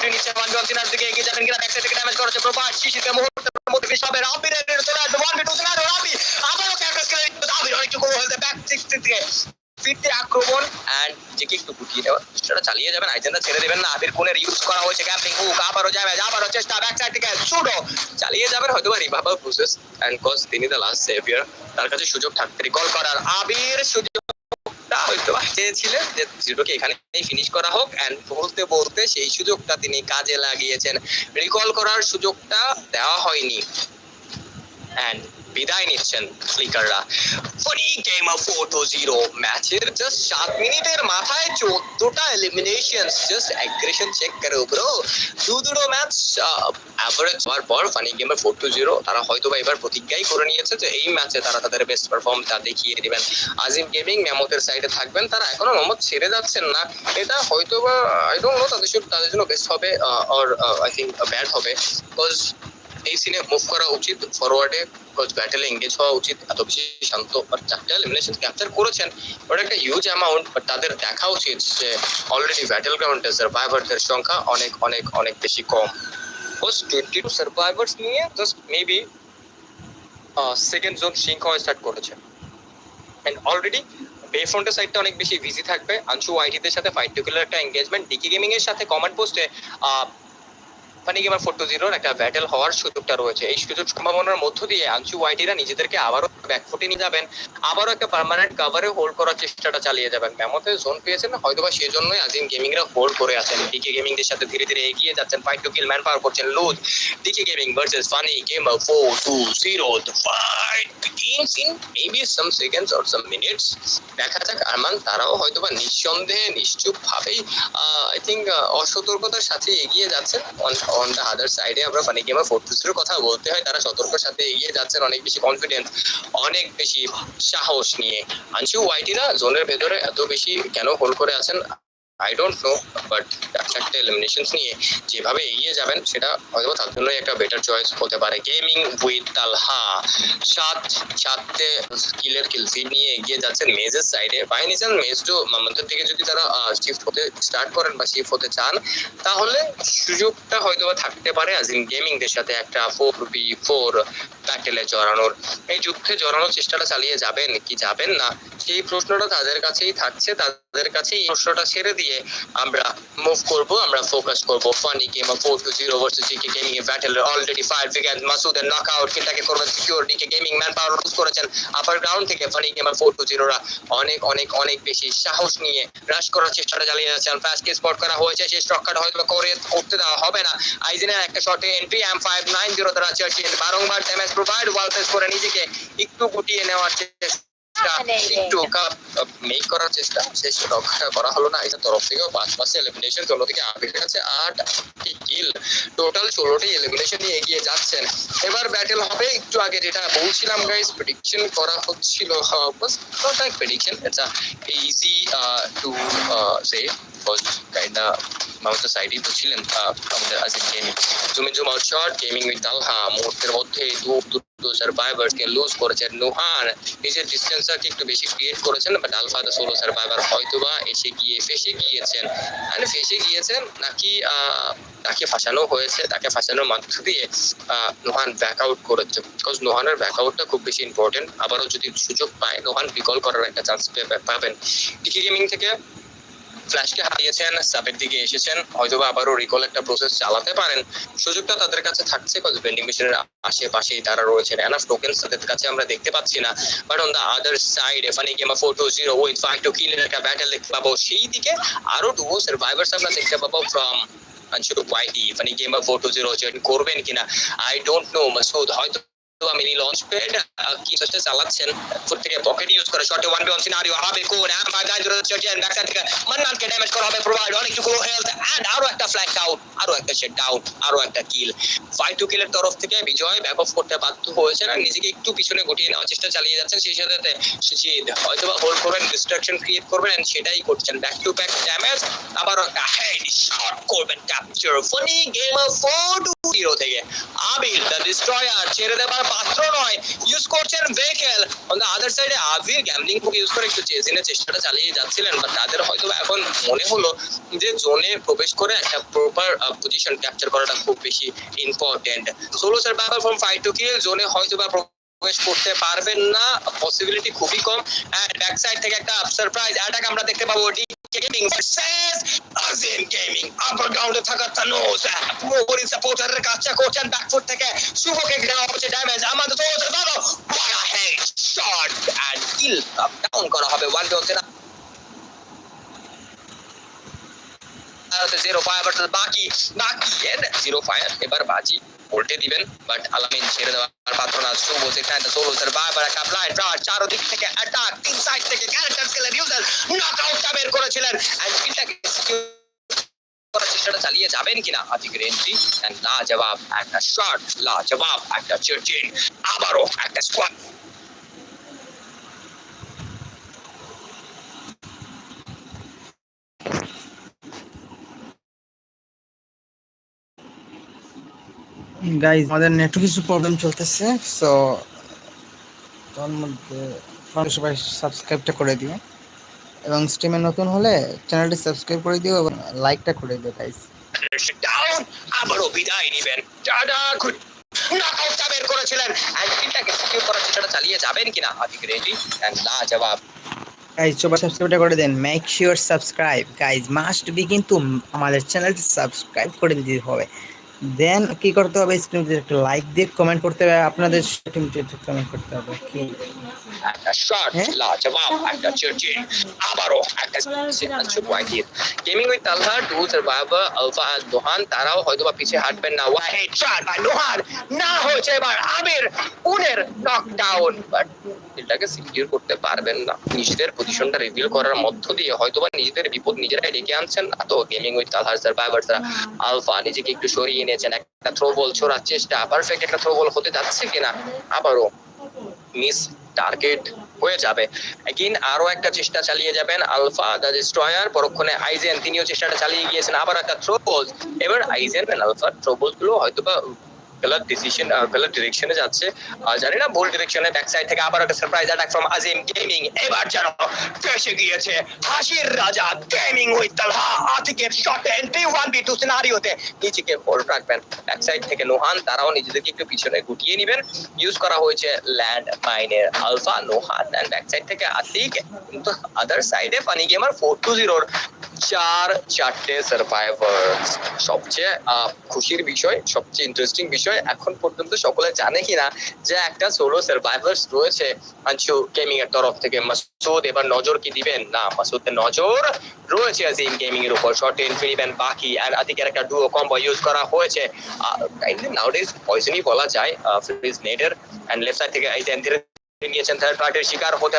থেকে নিচ্ছে ওয়ান সিনার দিকে এগিয়ে যাবেন কিনা থেকে ড্যামেজ করেছে শিশিরকে মুহূর্তের মধ্যে হবে চলে আসবে ওয়ান টু সিনার আবারও করে হেলতে ব্যাক সিক্স থেকে আক্রমণ। যেকে একটু গুটিয়ে দেওয়ার চেষ্টাটা চালিয়ে যাবেন ছেড়ে দেবেন না। আবির কোনের ইউজ করা হয়েছে ক্যাম্পিং হুক আবারও যাবে আবারও চেষ্টা ব্যাক সাইড থেকে চালিয়ে যাবেন হয়তো প্রসেস এন্ড কজ তিনি দ্য লাস্ট সেভিয়ার তার কাছে সুযোগ থাকতে রিকল করার। আবির সুযোগটা হয়তো চেয়েছিলেন যে জিরোকে এখানেই ফিনিশ করা হোক এন্ড বলতে বলতে সেই সুযোগটা তিনি কাজে লাগিয়েছেন। রিকল করার সুযোগটা দেওয়া হয়নি। এন্ড বিদায় নিচ্ছেন ফ্লিকাররা funny game of four two zero ম্যাচের জাস্ট সাত মিনিটের মাথায় চোদ্দটা এলিমিনেশন জাস্ট অ্যাগ্রেশন চেক করো ব্রো দু দুটো ম্যাচ অ্যাভারেজ হওয়ার পর ফানি গেমের ফোর টু জিরো তারা হয়তো বা এবার প্রতিজ্ঞাই করে নিয়েছে যে এই ম্যাচে তারা তাদের বেস্ট পারফর্মটা দেখিয়ে দেবেন। আজিম গেমিং মেমতের সাইডে থাকবেন। তারা এখনও মেমত ছেড়ে যাচ্ছেন না। এটা হয়তো বা আই ডোন্ট নো তাদের তাদের জন্য বেস্ট হবে অর আই থিঙ্ক ব্যাড হবে। বিকজ এই সিনে মুভ করা উচিত ফরওয়ার্ডে ব্যাটেলে এঙ্গেজ হওয়া উচিত। এত বেশি শান্ত বাট চারটে এলিমিনেশন ক্যাপচার করেছেন ওটা একটা হিউজ অ্যামাউন্ট বাট তাদের দেখা উচিত যে অলরেডি ব্যাটেল গ্রাউন্ডে সার্ভাইভারদের সংখ্যা অনেক অনেক অনেক বেশি কম। কোচ টোয়েন্টি টু সার্ভাইভার্স নিয়ে জাস্ট মেবি সেকেন্ড জোন হওয়া স্টার্ট করেছে। অ্যান্ড অলরেডি বে ফ্রন্টের সাইডটা অনেক বেশি বিজি থাকবে। আনসু ওয়াইটিদের সাথে ফাইট টু কিলার একটা এঙ্গেজমেন্ট ডিকি গেমিং এর সাথে কমান্ড পোস্টে ফানি গেমার ফোর টু জিরোর একটা ব্যাটেল হওয়ার সুযোগটা রয়েছে। এই সুযোগ সম্ভাবনার মধ্য দিয়ে আনসু ওয়াইটিরা নিজেদেরকে আবারও ব্যাকফুটে নিয়ে যাবেন। আবারও একটা পার্মানেন্ট কাভারে হোল্ড করার চেষ্টাটা চালিয়ে যাবেন। ম্যামতে জোন পেয়েছেন, হয়তোবা সেই জন্যই আজিম গেমিংরা হোল্ড করে আছেন। ডিকে গেমিংদের সাথে ধীরে ধীরে এগিয়ে যাচ্ছেন। Fight to kill man power করছেন lose DK gaming versus funny gamer four two zero fight begins in maybe some seconds or some minutes দেখা যাক, আরমান, তারাও হয়তোবা নিঃসন্দেহে নিশ্চুপ ভাবেই আই থিঙ্ক অসতর্কতার সাথে এগিয়ে যাচ্ছেন। অন দ্য আদার সাইডে আমরা ফানি গেমার ফোর টু কথা বলতে হয়। তারা সতর্কর সাথে এগিয়ে যাচ্ছেন, অনেক বেশি কনফিডেন্স অনেক বেশি সাহস নিয়ে। আনসু ওয়াইটিরা জোনের ভেতরে এত বেশি কেন হোল্ড করে আছেন? আই ডোন্ট নো বাট চারটে এলিমিনেশনস নিয়ে যেভাবে এগিয়ে যাবেন, সেটা হয়তো তার জন্যই একটা বেটার চয়েস হতে পারে। গেমিং উইথ তালহা সাত, সাতটে কিলের কিল ফিড নিয়ে এগিয়ে যাচ্ছেন মেজের সাইডে বাই নিচান মেজ টু মামান্তের দিকে যদি তারা শিফট হতে স্টার্ট করেন বা শিফট হতে চান, তাহলে সুযোগটা হয়তো থাকতে পারে আজিম গেমিংদের সাথে একটা ফোর বি ফোর ব্যাটেলে জড়ানোর। এই যুদ্ধে জড়ানোর চেষ্টাটা চালিয়ে যাবেন কি যাবেন না, সেই প্রশ্নটা তাদের কাছেই থাকছে। তাদের কাছেই প্রশ্নটা ছেড়ে দিয়ে আমরা মুভ করব, আমরা ফোকাস করব। Funny game four two zero versus GK gaming এ battle already five wicket Masud এর নকআউট কিনটাকে করবেন secure DK gaming man power lose করেছেন। আপার গ্রাউন্ড থেকে ফানি গেমার ফোর টু জিরোরা অনেক অনেক অনেক বেশি সাহস নিয়ে রাশ করার চেষ্টাটা চালিয়ে যাচ্ছেন। ফাস্টকে স্পট করা হয়েছে, সেই স্ট্রকটা হয়তো করে করতে দেওয়া হবে না। আইজেনের একটা শটে entry M five nine zero দ্বারা চার্চিন বারংবার ড্যামেজ প্রোভাইড ওয়াল করে নিজেকে একটু গুটিয়ে নেওয়ার চেষ্টা একটু মেক করার চেষ্টা। শেষ রক্ষা করা হলো না এটার তরফ থেকেও পাঁচ পাঁচে এলিমিনেশন অন্যদিকে আবির কাছে আট কিল টোটাল ষোলোটি এলিমিনেশন নিয়ে এগিয়ে যাচ্ছেন। এবার ব্যাটেল হবে একটু আগে যেটা বলছিলাম গাইস প্রেডিকশন করা হচ্ছিল not like prediction it's easy to say kinda মাউথের সাইডেই তো ছিলেন আমাদের Azim gaming zoom out shot gaming with Talha. মুহূর্তের মধ্যে দু দুটো সার্ভাইভারকে লুজ করেছেন নুহান। নিজের ডিস্টেন্সটাকে একটু বেশি ক্রিয়েট করেছেন but Alpha the solo survivor হয়তোবা এসে গিয়ে ফেসে গিয়েছেন। মানে ফেসে গিয়েছেন, নাকি তাকে ফাঁসানো হয়েছে, তাকে ফাঁসানোর মধ্য দিয়ে নোহান ব্যাক আউট করেছে। বিকজ নোহানের ব্যাক আউটটা খুব বেশি ইম্পর্টেন্ট আবারও যদি সুযোগ পায়, নোহান বিকল করার একটা চান্স পাবেন। ডিকি গেমিং থেকে ফ্ল্যাশকে হারিয়েছেন সাবের দিকে এসেছেন, হয়তোবা আবারও রিকল একটা প্রসেস চালাতে পারেন। সুযোগটা তাদের কাছে থাকছে কজ ভেন্ডিং মেশিনের আশেপাশেই তারা রয়েছেন। এনাফ টোকেন্স তাদের কাছে আমরা দেখতে পাচ্ছি না। But on the other side এফানি game four two zero with five two কিলের একটা ব্যাটেল দেখতে পাবো। সেই দিকে আরও টু সার্ভাইভার্স আমরা দেখতে পাবো from unsure YT funny game four two zero করবেন কিনা? আই ডোন্ট নো মাসুদ হয়তো মিনি লঞ্চ প্যাড কি চেষ্টা চালাচ্ছেন? ফুট থেকে পকেট ইউজ করে শর্টে ওয়ান বি ওয়ান সিনারিও হবে কোন? এম ফাইভ নাইন জিরো চার্জেন ব্যাক থেকে মান্নানকে ড্যামেজ করা হবে প্রোভাইড অনেকটুকু হেলথ এন্ড আরও একটা ফ্ল্যাগ আউট আরও একটা শেট ডাউন আরও একটা কিল ফাইভ টু কিলের তরফ থেকে বিজয় ব্যাক অফ করতে বাধ্য হয়েছেন আর নিজেকে একটু পিছনে গটিয়ে নেওয়ার চেষ্টা চালিয়ে যাচ্ছেন, সেই সাথে সুচিত হয়তো বা হোল্ড করবেন ডিস্ট্রাকশন ক্রিয়েট করবেন and সেটাই করছেন। ব্যাক টু ব্যাক ড্যামেজ আবার একটা হেড শট করবেন capture funny game of four two zero থেকে। আবিল দ্য ডিস্ট্রয়ার ছেড়ে দেবার পাত্র নয় ইউজ করছেন ভেহিকেল অন দ্য আদার সাইডে আবির গ্যামলিং বুক ইউজ করে একটু চেজিনের চেষ্টাটা চালিয়ে যাচ্ছিলেন বাট তাদের হয়তো এখন মনে হলো যে জোনে প্রবেশ করে একটা প্রপার পজিশন ক্যাপচার করাটা খুব বেশি ইম্পর্টেন্ট সোলো ব্যাপার ফ্রম ফাইট টু কিল জোনে হয়তো বা প্রবেশ করতে পারবেন না। পসিবিলিটি খুবই কম। এন্ড ব্যাক সাইড থেকে একটা সারপ্রাইজ অ্যাটাক আমরা দেখতে পাবো gaming versus Azim gaming upper গ্রাউন্ডে থাকা তানোস পুরোপুরি সাপোর্টারের কাজটা করছেন। ব্যাকফুট থেকে শুভকে দেওয়া হচ্ছে ড্যামেজ আমাদের তো what a head shot and kill down করা হবে। ওয়ান হচ্ছে না। জিরো ফায়ার বাকি। বাকি জিরো ফায়ার এবার বাজি। উল্টে দিবেন বাট আলামিন ছেড়ে দেওয়ার পাত্র না। শুভ সেখানে সোলো স্যার বারবার একটা ব্লাইন্ড ফ্লাশ চারদিক থেকে অ্যাটাক তিন সাইড থেকে ক্যারেক্টার স্কেলের ইউজার নকআউটটা বের করেছিলেন। এন্ড করার চেষ্টাটা চালিয়ে যাবেন কিনা? আজকের এন্ট্রি লা জবাব একটা শট লা জবাব একটা চিরচিন আবারও একটা স্কোয়াড গাইজ আমাদের নেটওয়ার্ক কিছু প্রবলেম চলতেছে সো তার মধ্যে সবাই সাবস্ক্রাইবটা করে দিও। এবং স্ট্রিমে নতুন হলে চ্যানেলটি সাবস্ক্রাইব করে দিও এবং লাইকটা করে দিও গাইজ আবারও বিদায় নিবেন। টাটা গুড নকআউটটা বের করেছিলেন। এন্ড সিকিউর করার চেষ্টাটা চালিয়ে যাবেন কিনা? আজকের এন্ট্রি এন্ড লা জবাব। গাইজ সবাই সাবস্ক্রাইবটা করে দেন। Make sure subscribe guys must be কিন্তু আমাদের চ্যানেলটি সাবস্ক্রাইব করে দিতে হবে। দেন কি করতে হবে? স্ক্রিনে একটা লাইক দিয়ে কমেন্ট করতে হবে। আপনাদের কমেন্ট করতে হবে কি একটা একটা আবারও একটা gaming with Talha to Alpha Dohan তারাও হয়তো বা পিছিয়ে হাঁটবেন না। ওয়াহিদ শট না হয়েছে এবার আমির নকডাউন বাট এটাকে সিকিউর করতে পারবেন না। নিজেদের পজিশনটা রিভিল করার মধ্য দিয়ে হয়তো বা নিজেদের বিপদ নিজেরাই ডেকে আনছেন না। তো গেমিং উইথ তালহার সার্ভাইভার্সরা আলফা নিজেকে একটু সরিয়ে নিয়েছেন। একটা থ্রো বল ছোড়ার চেষ্টা পারফেক্ট একটা থ্রো বল হতে যাচ্ছে কিনা, আবারও মিস টার্গেট হয়ে যাবে। এগিন আরও একটা চেষ্টা চালিয়ে যাবেন আলফা দ্য ডিস্ট্রয়ার, পরক্ষণে আইজেন তিনিও চেষ্টাটা চালিয়ে গিয়েছেন, আবার একটা থ্রো বল এবার আইজেন আলফা বলগুলো হয়তো গলত ডিসিশন গলত ডিরেকশনে যাচ্ছে। জানি না, ভুল ডিরেকশনে ব্যাক সাইড থেকে আবার একটা surprise attack from Azim gaming এবার যেন ফেসে গিয়েছে হাসির রাজা gaming with Talha আতিকের shot entry one v two সিনারিওতে নিজেকে রাখবেন। ব্যাক সাইড থেকে নোহান তারাও নিজেদেরকে একটু পিছনে গুটিয়ে নেবেন। ইউজ করা হয়েছে ল্যান্ড মাইনের Alpha Nohan and back side থেকে আতিক, কিন্তু আদার সাইডে ফানি গেমার ফোর টু জিরোর চার, চারটে সার্ভাইভার্স সবচেয়ে খুশির বিষয়, সবচেয়ে ইন্টারেস্টিং বিষয় এখন পর্যন্ত সকলে জানে কিনা যে একটা সোলো সার্ভাইভার্স রয়েছে আঞ্চু গেমিং এর তরফ থেকে। মাসুদ, এবার নজর কি দিবেন? না, মাসুদের নজর রয়েছে আজিম গেমিং এর উপর। শর্ট ইনফিনিবেন বাকি, আর আতিকের একটা ডুও কম্বো ইউজ করা হয়েছে। নাউডেজ পয়জনই বলা যায় ফ্রিজ নেটের এন্ড লেফট সাইড থেকে এই যে নিয়েছেন থার্ড পার্টির শিকার হতে